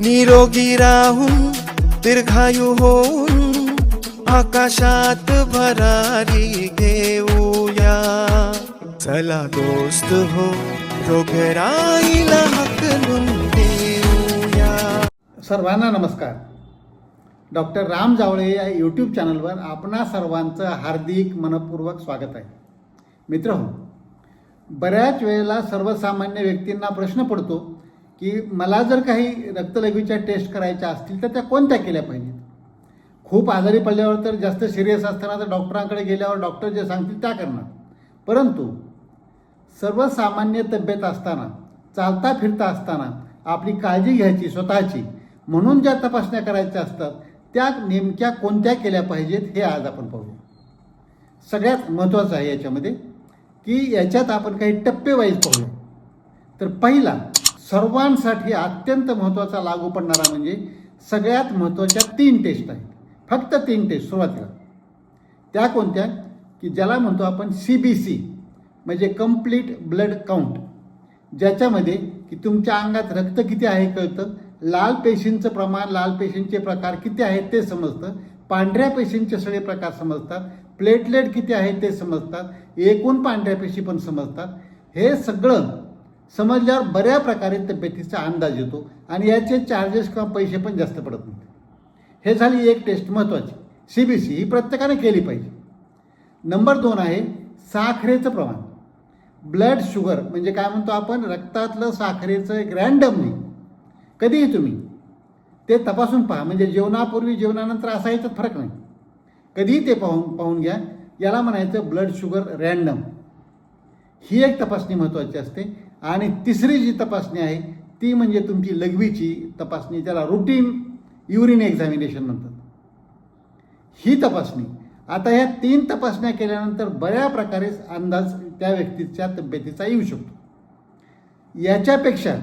निरोगी राहून दीर्घायू होऊन आकाशात भरारी घेऊया. चला दोस्त हो रोगराईला हकलून देऊया सर्वांना नमस्कार. डॉक्टर राम जावळे या यूट्यूब चॅनलवर आपणा सर्वांचं हार्दिक मनपूर्वक स्वागत आहे. मित्र हो बऱ्याच वेळेला सर्वसामान्य व्यक्तींना प्रश्न पडतो की मला जर काही रक्तलघवीच्या टेस्ट करायच्या असतील तर त्या कोणत्या केल्या पाहिजेत? खूप आजारी पडल्यावर तर जास्त सिरियस असताना तर डॉक्टरांकडे गेल्यावर डॉक्टर जे सांगतील त्या करणार. परंतु सर्वसामान्य तब्येत असताना चालता फिरता असताना आपली काळजी घ्यायची स्वतःची. म्हणून ज्या तपासण्या करायच्या असतात त्या नेमक्या कोणत्या केल्या पाहिजेत हे आज आपण पाहूया. सगळ्यात महत्त्वाचं आहे याच्यामध्ये की याच्यात आपण काही टप्पेवाईज पाहू पाहूया. तर पहिला सर्वांसाठी अत्यंत महत्त्वाचा लागू पडणारा म्हणजे सगळ्यात महत्त्वाच्या तीन टेस्ट आहेत. फक्त तीन टेस्ट सुरुवातीला. त्या कोणत्या? की ज्याला म्हणतो आपण सी बी सी म्हणजे कंप्लीट ब्लड काउंट ज्याच्यामध्ये की तुमच्या अंगात रक्त किती आहे कळतं? लाल पेशींचं प्रमाण लाल पेशींचे प्रकार किती आहेत ते समजतं. पांढऱ्या पेशींचे सगळे प्रकार समजतात. प्लेटलेट किती आहेत ते समजतात. एकूण पांढऱ्या पेशी पण समजतात. हे सगळं समजल्यावर बऱ्या प्रकारे तब्येतीचा अंदाज येतो आणि याचे चार्जेस किंवा पैसे पण जास्त पडत नाहीत. हे झाली एक टेस्ट महत्त्वाची सी बी सी ही प्रत्येकाने केली पाहिजे. नंबर दोन आहे साखरेचं प्रमाण. ब्लड शुगर म्हणजे काय म्हणतो आपण? रक्तातलं साखरेचं एक रॅन्डमली कधीही तुम्ही. ते तपासून पहा. म्हणजे जेवणापूर्वी जेवणानंतर असा याच्यात फरक नाही. कधीही ते पाहून पाहून घ्या. याला म्हणायचं ब्लड शुगर रँडम ही एक तपासणी महत्त्वाची असते. आणि तिसरी जी तपासणी आहे ती म्हणजे तुमची लघवीची तपासणी त्याला रुटीन युरिन एक्झामिनेशन म्हणतात. ही तपासणी आता ह्या तीन तपासण्या केल्यानंतर बऱ्या प्रकारे अंदाज त्या व्यक्तीच्या तब्येतीचा येऊ शकतो. याच्यापेक्षा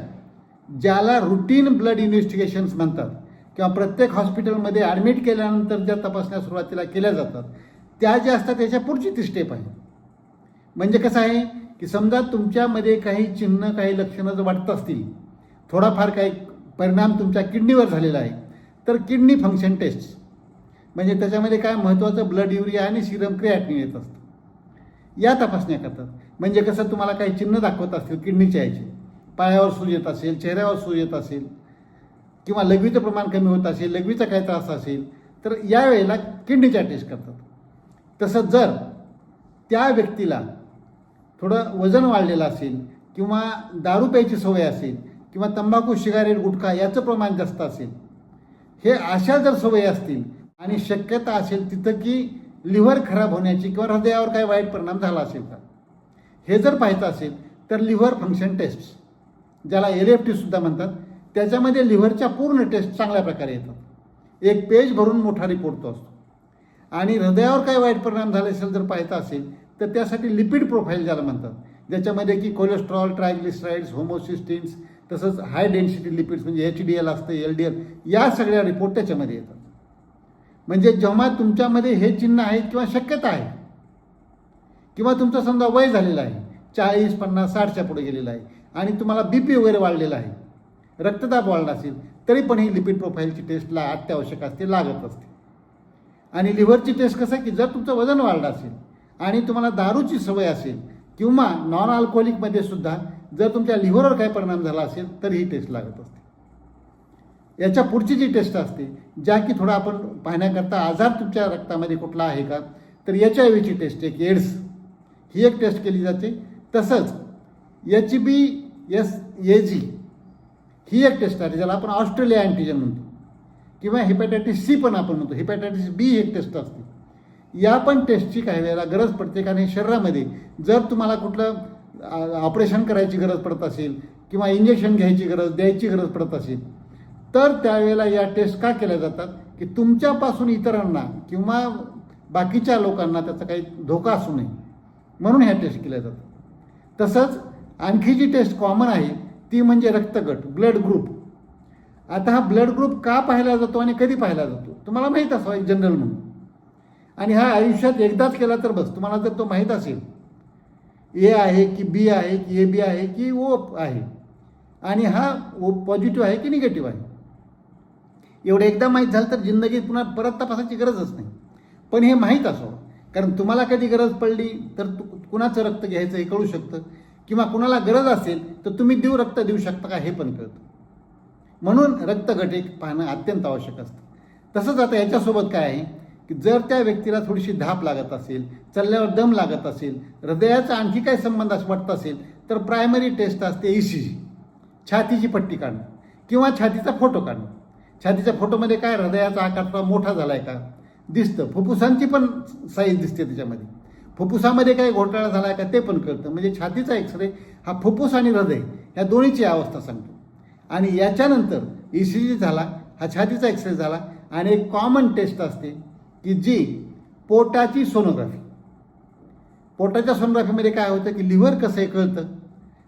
ज्याला रुटीन ब्लड इन्व्हेस्टिगेशन्स म्हणतात किंवा प्रत्येक हॉस्पिटलमध्ये ॲडमिट केल्यानंतर ज्या तपासण्या सुरुवातीला केल्या जातात त्या ज्या असतात त्याच्या पुढची ती स्टेप आहे. म्हणजे कसं आहे की समजा तुमच्यामध्ये काही चिन्ह काही लक्षणं जर वाटत असतील थोडाफार काही परिणाम तुमच्या किडनीवर झालेला आहे तर किडनी फंक्शन टेस्ट म्हणजे त्याच्यामध्ये काय महत्त्वाचं ब्लड युरिया आणि सिरम क्रियाटिन येत असतं. या तपासण्या करतात. म्हणजे कसं तुम्हाला काही चिन्ह दाखवत असतील किडनीच्या याचे पायावर सूज येत असेल चेहऱ्यावर सूज येत असेल किंवा लघवीचं प्रमाण कमी होत असेल लघवीचा काही त्रास असेल तर यावेळेला किडनीच्या टेस्ट करतात. तसं जर त्या व्यक्तीला थोडं वजन वाढलेलं असेल किंवा दारू प्यायची सवय असेल किंवा तंबाखू शिगारेट गुटखा याचं प्रमाण जास्त असेल हे अशा जर सवयी असतील आणि शक्यता असेल तिथं की लिव्हर खराब होण्याची किंवा हृदयावर काही वाईट परिणाम झाला असेल का हे जर पाहायचं असेल तर लिव्हर फंक्शन टेस्ट ज्याला एल एफ टीसुद्धा म्हणतात त्याच्यामध्ये लिव्हरच्या पूर्ण टेस्ट चांगल्या प्रकारे येतात. एक पेज भरून मोठा रिपोर्ट तो असतो. आणि हृदयावर काही वाईट परिणाम झाले असेल जर पाहायचं असेल तर त्यासाठी लिपिड प्रोफाईल ज्याला म्हणतात ज्याच्यामध्ये की कोलेस्ट्रॉल ट्रायग्लिसराईड्स होमोसिस्टिन्स तसंच हाय डेन्सिटी लिपिड्स म्हणजे एच डी एल असतं एल डी एल या सगळ्या रिपोर्ट त्याच्यामध्ये येतात. म्हणजे जेव्हा तुमच्यामध्ये हे चिन्ह आहे किंवा शक्यता आहे किंवा तुमचं समजा वय झालेलं आहे चाळीस पन्नास साठच्या पुढे गेलेलं आहे आणि तुम्हाला बी पी वगैरे वाढलेला आहे रक्तदाब वाढला असेल तरी पण ही लिपिड प्रोफाईलची टेस्टला अत्यावश्यक असते लागत असते. आणि लिव्हरची टेस्ट कसं की जर तुमचं वजन वाढलं असेल आणि तुम्हाला दारूची सवय असेल किंवा नॉन अल्कोहोलिकमध्ये सुद्धा जर तुमच्या लिव्हरवर काही परिणाम झाला असेल तर ही टेस्ट लागत असते. याच्या पुढची जी टेस्ट असते ज्या की थोडा आपण पाहण्याकरता आजार तुमच्या रक्तामध्ये कुठला आहे का तर एच आय व्हीची टेस्ट एक एड्स. ही एक टेस्ट केली जाते. तसंच एच बी एस ए जी ही एक टेस्ट आहे ज्याला आपण ऑस्ट्रेलिया अँटीजन म्हणतो. किंवा हेपॅटायटिस सी पण आपण म्हणतो. हेपॅटायटिस बी एक टेस्ट असते. या पण टेस्टची काही वेळेला गरज पडते कारण शरीरामध्ये जर तुम्हाला कुठलं ऑपरेशन करायची गरज पडत असेल किंवा इंजेक्शन घ्यायची गरज द्यायची गरज पडत असेल तर त्यावेळेला या टेस्ट का केल्या जातात? की तुमच्यापासून इतरांना किंवा बाकीच्या लोकांना त्याचा काही धोका असू नये. म्हणून ह्या टेस्ट केल्या जातात. तसंच आणखी जी टेस्ट कॉमन आहे ती म्हणजे रक्तगट ब्लड ग्रुप आता हा ब्लड ग्रुप का पाहिला जातो आणि कधी पाहिला जातो? तुम्हाला माहीत असावा एक जनरल म्हणून. आणि हा आयुष्यात एकदाच केला तर बस. तुम्हाला जर तो माहीत असेल ए आहे की बी आहे की ए बी आहे की ओ आहे आणि हा ओ पॉझिटिव्ह आहे की निगेटिव्ह आहे? एवढं एकदा माहीत झालं तर जिंदगीत पुन्हा परत तपासायची गरजच नाही. पण हे माहीत असावं कारण तुम्हाला कधी गरज पडली तर तु कुणाचं रक्त घ्यायचं हे कळू शकतं. किंवा कुणाला गरज असेल तर तुम्ही देऊ रक्त देऊ शकता का हे पण कळतं. म्हणून रक्तगटे पाहणं अत्यंत आवश्यक असतं. तसंच आता याच्यासोबत काय आहे? की जर त्या व्यक्तीला थोडीशी धाप लागत असेल चालल्यावर दम लागत असेल हृदयाचा आणखी काही संबंध वाटत असेल तर प्रायमरी टेस्ट असते ई सी जी छातीची पट्टी काढणं किंवा छातीचा फोटो काढणं. छातीच्या फोटोमध्ये काय हृदयाचा आकार थोडा मोठा झाला आहे का? दिसतं. फुफ्फुसांची पण साईज दिसते त्याच्यामध्ये. फुफ्फुसामध्ये काही घोटाळा झाला आहे का ते पण कळतं. म्हणजे छातीचा एक्सरे हा फुफ्फुस आणि हृदय ह्या दोन्हीची अवस्था सांगतो. आणि याच्यानंतर ई सी जी झाला हा छातीचा एक्सरे झाला आणि एक कॉमन टेस्ट असते की जी पोटाची सोनोग्राफी. पोटाच्या सोनोग्राफीमध्ये काय होतं की लिव्हर कसं आहे कळतं?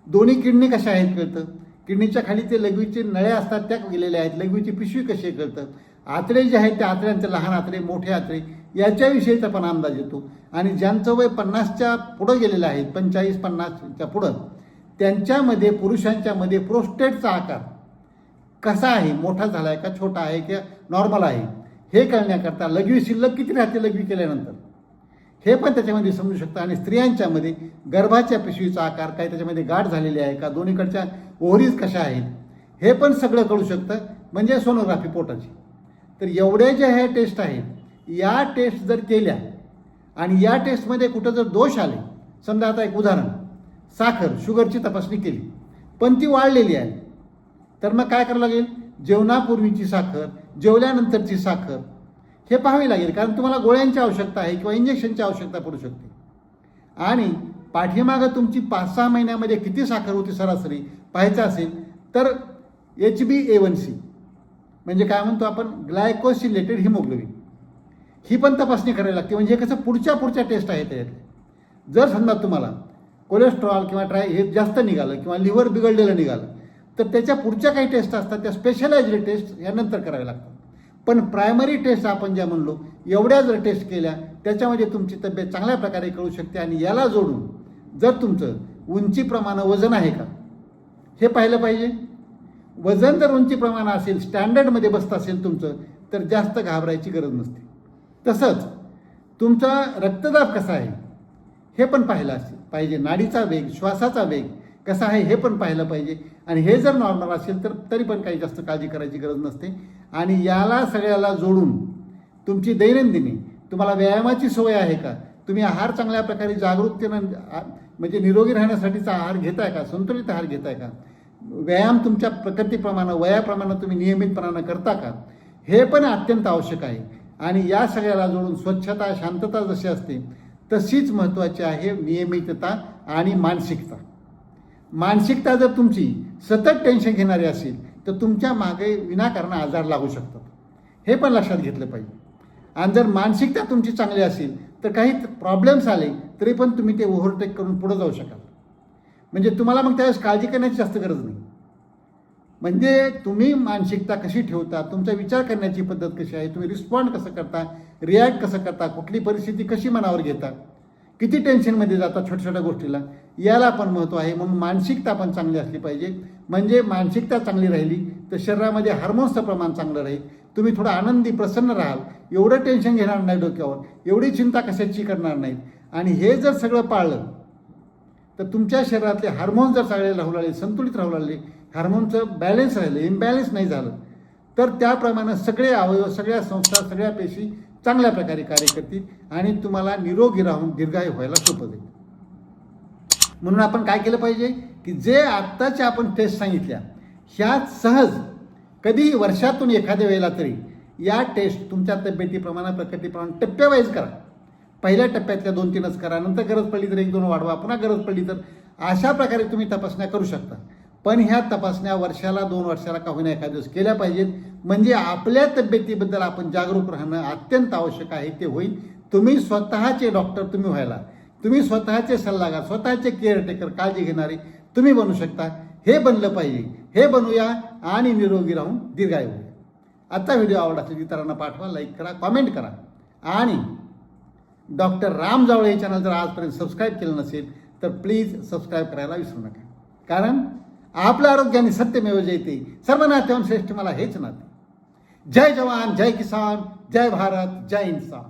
दोन्ही किडनी कशा आहेत कळतं? किडनीच्या खाली ते लघवीचे नळे असतात त्या गेलेल्या आहेत. लघवीची पिशवी कशी आहे कळतं? आतडे जे आहेत त्या आतड्यांचे लहान आतडे मोठे आतडे याच्याविषयीचा पण अंदाज येतो. आणि ज्यांचं वय पन्नासच्या पुढं गेलेलं आहे पंचाळीस पन्नासच्या पुढं त्यांच्यामध्ये पुरुषांच्यामध्ये प्रोस्टेटचा आकार कसा आहे? मोठा झाला आहे का छोटा आहे किंवा नॉर्मल आहे? हे कळण्याकरता लघवी शिल्लक किती राहते लघवी केल्यानंतर? हे पण त्याच्यामध्ये समजू शकतं. आणि स्त्रियांच्यामध्ये गर्भाच्या पिशवीचा आकार काय त्याच्यामध्ये गाठ झालेली आहे का दोन्हीकडच्या ओहरीज कशा आहेत? हे पण सगळं कळू शकतं म्हणजे सोनोग्राफी पोटाची. तर एवढे जे हे टेस्ट आहेत या टेस्ट जर केल्या आणि या टेस्टमध्ये कुठं जर दोष आले समजा आता एक उदाहरण साखर शुगरची तपासणी केली पण ती वाढलेली आहे तर मग काय करावं लागेल? जेवणापूर्वीची साखर जेवल्यानंतरची साखर हे पाहावी लागेल कारण तुम्हाला गोळ्यांची आवश्यकता आहे किंवा इंजेक्शनची आवश्यकता पडू शकते. आणि पाठीमागं तुमची पाच सहा महिन्यामध्ये किती साखर होती सरासरी पाहायचं असेल तर H B A one C म्हणजे काय म्हणतो आपण? ग्लायकोसिलेटेड हिमोग्लोबिन. ही पण तपासणी करायला लागते. म्हणजे कसं पुढच्या पुढच्या टेस्ट आहेत त्याच्यातल्या. जर समजा तुम्हाला कोलेस्ट्रॉल किंवा ट्राय हे जास्त निघालं किंवा लिव्हर बिघडलेलं निघालं तर त्याच्या पुढच्या काही टेस्ट असतात त्या स्पेशलाइज्ड टेस्ट यानंतर कराव्या लागतात. पण प्रायमरी टेस्ट आपण ज्या म्हणलो एवढ्या जर टेस्ट केल्या त्याच्यामध्ये तुमची तब्येत चांगल्या प्रकारे कळू शकते आणि याला जोडून जर तुमचं उंचीप्रमाणे वजन आहे का? हे पाहिलं पाहिजे. वजन जर उंची प्रमाण असेल स्टँडर्डमध्ये बसत असेल तुमचं तर जास्त घाबरायची गरज नसते. तसंच तुमचा रक्तदाब कसा आहे हे पण पाहिलं असेल. पाहिजे नाडीचा वेग श्वासाचा वेग कसं आहे हे पण पाहिलं पाहिजे. आणि हे जर नॉर्मल असेल तर तरी पण काही जास्त काळजी करायची गरज नसते. आणि याला सगळ्याला जोडून तुमची दैनंदिनी तुम्हाला व्यायामाची सवय आहे का? तुम्ही आहार चांगल्या प्रकारे जागरूकतेनं आ- म्हणजे निरोगी राहण्यासाठीचा आहार घेताय का? संतुलित आहार घेताय का? व्यायाम तुमच्या प्रकृतीप्रमाणे वयाप्रमाणे तुम्ही नियमितपणानं करता का? हे पण अत्यंत आवश्यक आहे. आणि या सगळ्याला जोडून स्वच्छता शांतता जशी असते तशीच महत्त्वाची आहे नियमितता आणि मानसिकता. मानसिकता जर तुमची सतत टेन्शन घेणारी असेल तर तुमच्या मागे विनाकारण आजार लागू शकतात. हे पण लक्षात घेतलं पाहिजे. आणि जर मानसिकता तुमची चांगली असेल तर काही प्रॉब्लेम्स आले तरी पण तुम्ही ते ओव्हरटेक करून पुढे जाऊ शकाल. म्हणजे तुम्हाला मग त्यावेळेस काळजी करण्याची जास्त गरज नाही. म्हणजे तुम्ही मानसिकता कशी ठेवता तुमचा विचार करण्याची पद्धत कशी आहे तुम्ही रिस्पॉन्ड कसं करता रिॲक्ट कसं करता कुठली परिस्थिती कशी मनावर घेता किती टेन्शनमध्ये जाता छोट्या छोट्या गोष्टीला? याला पण महत्त्व आहे. म्हणून मानसिकता पण चांगली असली पाहिजे. म्हणजे मानसिकता चांगली राहिली तर शरीरामध्ये हार्मोन्सचं प्रमाण चांगलं राहील. तुम्ही थोडं आनंदी प्रसन्न राहाल. एवढं टेन्शन घेणार नाही डोक्यावर. एवढी चिंता कशाची करणार नाही. आणि हे जर सगळं पाळलं तर तुमच्या शरीरातले हार्मोन्स जर चांगले राहू लागले संतुलित राहू लागले हार्मोनचं बॅलेन्स राहिलं इम्बॅलेन्स नाही झालं तर त्याप्रमाणे सगळे अवयव सगळ्या संस्था सगळ्या पेशी चांगल्या प्रकारे कार्य करतील आणि तुम्हाला निरोगी राहून दीर्घायू व्हायला सोपं जाईल. म्हणून आपण काय केलं पाहिजे? की जे आत्ताच्या आपण टेस्ट सांगितल्या ह्या सहज कधीही वर्षातून एखाद्या वेळेला तरी या टेस्ट तुमच्या तब्येतीप्रमाणे प्रकृतीप्रमाणे टप्प्यावाईज करा. पहिल्या टप्प्यातल्या दोन तीनच करा नंतर गरज पडली तर एक दोन वाढवा पुन्हा गरज पडली तर अशा प्रकारे तुम्ही तपासण्या करू शकता. पण ह्या तपासण्या वर्षाला दोन वर्षाला का होईना एखाद्या दिवस केल्या पाहिजेत? म्हणजे आपल्या तब्येतीबद्दल आपण जागरूक राहणं अत्यंत आवश्यक आहे ते होईल. तुम्ही स्वतःचे डॉक्टर तुम्ही व्हायला. तुम्ही स्वतःचे सल्लागार स्वतःचे केअरटेकर काळजी घेणारे तुम्ही बनू शकता. हे बनलं पाहिजे. हे बनूया आणि निरोगी राहून दीर्घायू. होऊया आजचा व्हिडिओ आवडला असेल इतरांना पाठवा लाईक करा कॉमेंट करा. आणि डॉक्टर राम जावळे हे चॅनल जर आजपर्यंत सबस्क्राईब केलं नसेल तर प्लीज सबस्क्राईब करायला विसरू नका. कारण आपल्या आरोग्याने सत्यमेव जयते. सर्व नात्याहून श्रेष्ठ मला हेच नाते. जय जवान जय किसान जय भारत जय इन्सान